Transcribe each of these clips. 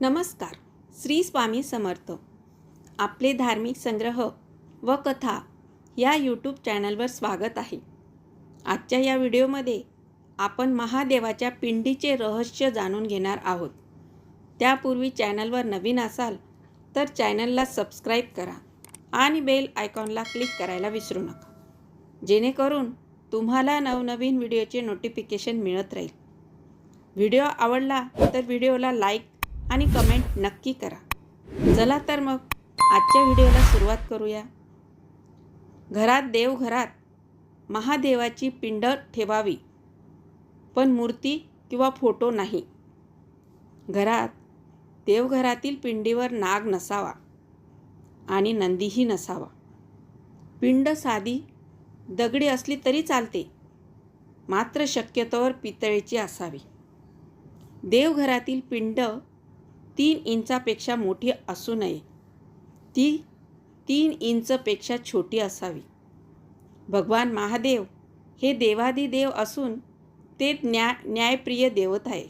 नमस्कार. श्री स्वामी समर्थ. आपले धार्मिक संग्रह व कथा या यूट्यूब चॅनलवर स्वागत आहे. आजच्या या व्हिडिओमध्ये आपण महादेवाच्या पिंडीचे रहस्य जाणून घेणार आहोत. त्यापूर्वी चॅनलवर नवीन असाल तर चॅनलला सबस्क्राईब करा आणि बेल आयकॉनला क्लिक करायला विसरू नका. जेणेकरून तुम्हाला नवनवीन व्हिडिओचे नोटिफिकेशन मिळत राहील. व्हिडिओ आवडला तर व्हिडिओला लाईक आणि कमेंट नक्की करा. चला तर मग आजच्या व्हिडिओला सुरुवात करूया. घरात देवघरात महादेवाची पिंड ठेवावी पण मूर्ती किंवा फोटो नाही. घरात देवघरातील पिंडीवर नाग नसावा आणि नंदीही नसावा. पिंड साधी दगडी असली तरी चालते मात्र शक्यतोवर पितळेची असावी. देवघरातील पिंड तीन इंचापेक्षा मोठी असू नये. ती तीन इंचपेक्षा छोटी असावी. भगवान महादेव हे देवादिदेव असून ते न्या न्यायप्रिय देवत आहे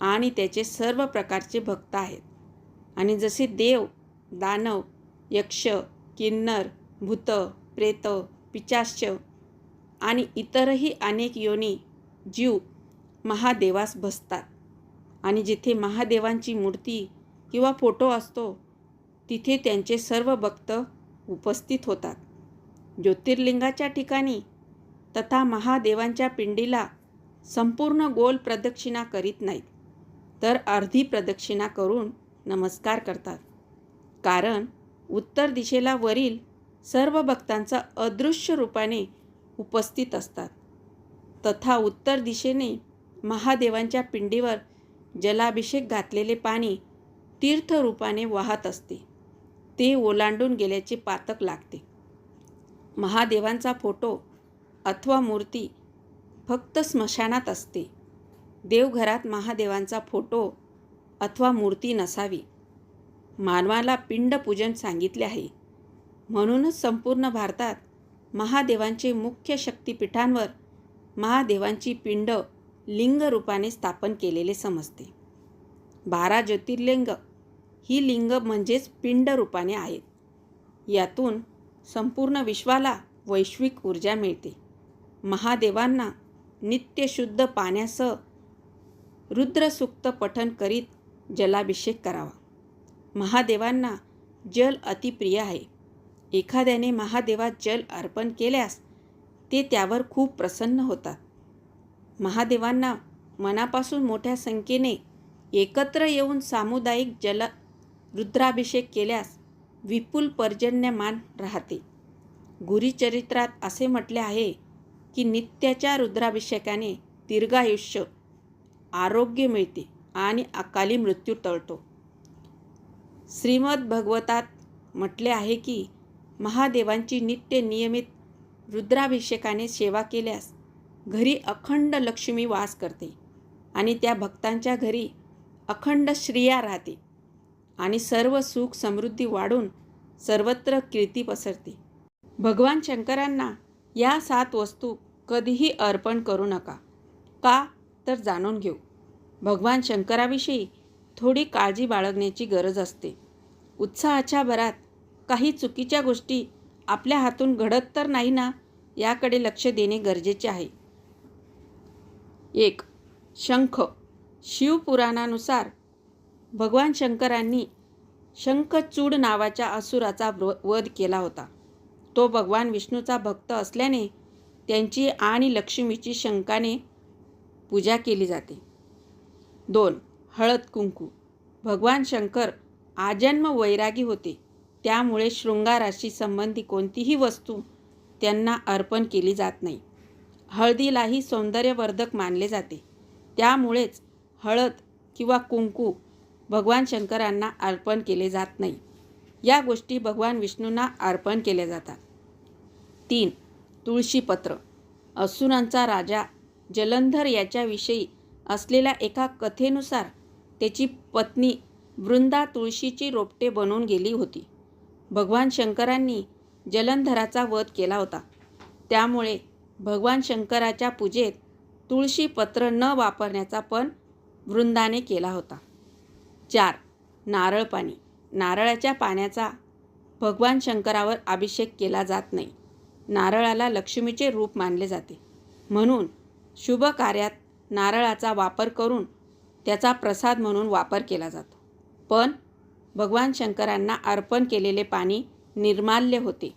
आणि त्याचे सर्व प्रकारचे भक्त आहेत. आणि जसे देव दानव यक्ष किन्नर भूत प्रेत पिचाश्च आणि इतरही अनेक योनी जीव महादेवास बसतात. आणि जिथे महादेवांची मूर्ती किंवा फोटो असतो तिथे त्यांचे सर्व भक्त उपस्थित होतात. ज्योतिर्लिंगाच्या ठिकाणी तथा महादेवांच्या पिंडीला संपूर्ण गोल प्रदक्षिणा करीत नाहीत तर अर्धी प्रदक्षिणा करून नमस्कार करतात. कारण उत्तर दिशेला वरील सर्व भक्तांचा अदृश्य रूपाने उपस्थित असतात. तथा उत्तर दिशेने महादेवांच्या पिंडीवर जलाभिषेक घातलेले पाणी तीर्थरूपाने वाहत असते. ते ओलांडून गेल्याचे पातक लागते. महादेवांचा फोटो अथवा मूर्ती फक्त स्मशानात असते. देवघरात महादेवांचा फोटो अथवा मूर्ती नसावी. मानवाला पिंडपूजन सांगितले आहे. म्हणूनच संपूर्ण भारतात महादेवांचे मुख्य शक्तिपीठांवर महादेवांची पिंड लिंग रूपाने स्थापन केलेले समजते. बारा ज्योतिर्लिंग ही लिंग म्हणजेच पिंड रूपाने आहेत. यातून संपूर्ण विश्वाला वैश्विक ऊर्जा मिळते. महादेवांना नित्यशुद्ध पाण्यासह रुद्रसुक्त पठन करीत जलाभिषेक करावा. महादेवांना जल अतिप्रिय आहे. एखाद्याने महादेवात जल अर्पण केल्यास ते त्यावर खूप प्रसन्न होतात. महादेवांना मनापासून मोठ्या संख्येने एकत्र येऊन सामुदायिक जल रुद्राभिषेक केल्यास विपुल पर्जन्यमान राहते. गुरुचरित्रात असे म्हटले आहे की नित्याच्या रुद्राभिषेकाने दीर्घायुष्य आरोग्य मिळते आणि अकाली मृत्यू टळतो. श्रीमद भगवतात म्हटले आहे की महादेवांची नित्य नियमित रुद्राभिषेकाने सेवा केल्यास घरी अखंड लक्ष्मी वास करते आणि त्या भक्तांच्या घरी अखंड श्रिया राहते आणि सर्व सुख समृद्धी वाढून सर्वत्र कीर्ती पसरते. भगवान शंकरांना या सात वस्तू कधीही अर्पण करू नका. का? तर जाणून घेऊ. भगवान शंकराविषयी थोडी काळजी बाळगण्याची गरज असते. उत्साहाच्या भरात काही चुकीच्या गोष्टी आपल्या हातून घडत तर नाही ना? याकडे लक्ष देणे गरजेचे आहे. एक. शंख. शिवपुराणानुसार भगवान शंकरांनी शंखचूड नावाच्या असुराचा वध केला होता. तो भगवान विष्णूचा भक्त असल्याने त्यांची आणि लक्ष्मीची शंकाने पूजा केली जाते. दोन. हळद कुंकू. भगवान शंकर आजन्म वैरागी होते. त्यामुळे शृंगाराशी संबंधी कोणतीही वस्तू त्यांना अर्पण केली जात नाही. हळदीलाही सौंदर्यवर्धक मानले जाते. त्यामुळेच हळद किंवा कुंकू भगवान शंकरांना अर्पण केले जात नाही. या गोष्टी भगवान विष्णूंना अर्पण केल्या जातात. तीन तुळशीपत्र. असुरांचा राजा जलंधर याच्याविषयी असलेल्या एका कथेनुसार त्याची पत्नी वृंदा तुळशीची रोपटे बनवून गेली होती. भगवान शंकरांनी जलंधराचा वध केला होता. त्यामुळे भगवान शंकराच्या पूजेत तुळशीपत्र न वापरण्याचा पण वृंदाने केला होता. चार नारळ पाणी. नारळाच्या पाण्याचा भगवान शंकरावर अभिषेक केला जात नाही. नारळाला लक्ष्मीचे रूप मानले जाते. म्हणून शुभ कार्यात नारळाचा वापर करून त्याचा प्रसाद म्हणून वापर केला जातो. पण भगवान शंकरांना अर्पण केलेले पाणी निर्माल्य होते.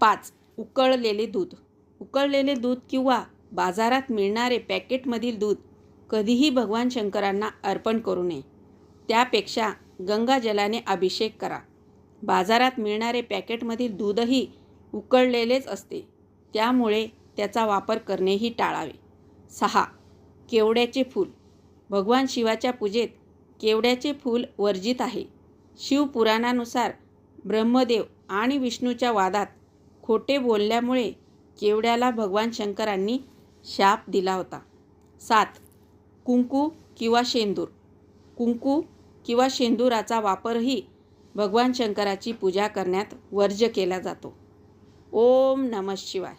पाच उकळलेले दूध. उकळलेले दूध किंवा बाजारात मिळणारे पॅकेटमधील दूध कधीही भगवान शंकरांना अर्पण करू नये. त्यापेक्षा गंगाजलाने अभिषेक करा. बाजारात मिळणारे पॅकेटमधील दूधही उकळलेलेच असते. त्यामुळे त्याचा वापर करणेही टाळावे. सहा. केवड्याचे फूल. भगवान शिवाच्या पूजेत केवड्याचे फूल वर्जित आहे. शिवपुराणानुसार ब्रह्मदेव आणि विष्णूच्या वादात खोटे बोलल्यामुळे केवड्याला भगवान शंकरांनी शाप दिला होता. सात कुंकू किंवा शेंदूर. कुंकू किंवा शेंदुराचा वापरही भगवान शंकराची पूजा करण्यात वर्ज्य केला जातो. ओम नमः शिवाय.